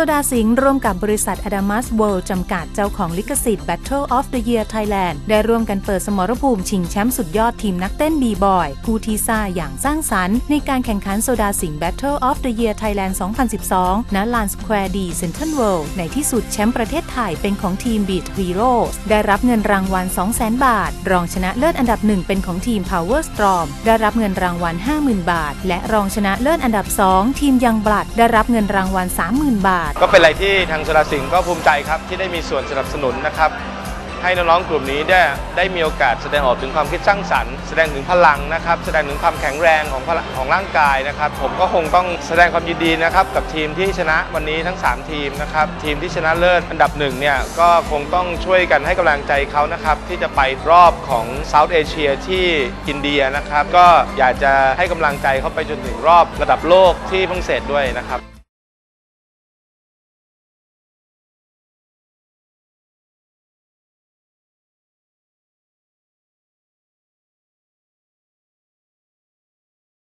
ซดาสิงห์ร่วมกับบริษัท Adamas World จำกัดเจ้าของลิขสิทธิ์ Battle of the Year Thailand ได้ร่วมกันเปิดสมรภูมิชิงแชมป์สุดยอดทีมนักเต้นบีบอยผู้ที่ซ่าอย่างสร้างสรรค์ ในการแข่งขันโซดาสิงห์ Battle of the Year Thailand 2012 ณ ลานสแควร์ดีเซ็นทรัลเวิลด์ในที่สุดแชมป์ประเทศไทยเป็นของทีม Beat Heroes ได้รับเงินรางวัล 200,000 บาท รองชนะเลิศอันดับหนึ่งเป็นของทีม Power Storm ได้รับเงินรางวัล 50,000 บาท และรองชนะเลิศอันดับ 2 ทีมยังบลัดได้รับเงินรางวัล 30,000 บาทก็เป็นอะไรที่ทางโซดาสิงห์ก็ภูมิใจครับที่ได้มีส่วนสนับสนุนนะครับให้น้องๆกลุ่มนี้ได้ได้มีโอกาสแสดงออกถึงความคิดสร้างสรรค์ แสดงถึงพลังนะครับ แสดงถึงความแข็งแรงของของร่างกายนะครับ ผมก็คงต้องแสดงความยินดีนะครับกับทีมที่ชนะวันนี้ทั้ง 3 ทีมนะครับทีมที่ชนะเลิศอันดับหนึ่งเนี่ยก็คงต้องช่วยกันให้กำลังใจเขานะครับที่จะไปรอบของเซาท์เอเชียที่อินเดียนะครับก็อยากจะให้กำลังใจเขาไปจนถึงรอบระดับโลกที่ฝรั่งเศสด้วยนะครับ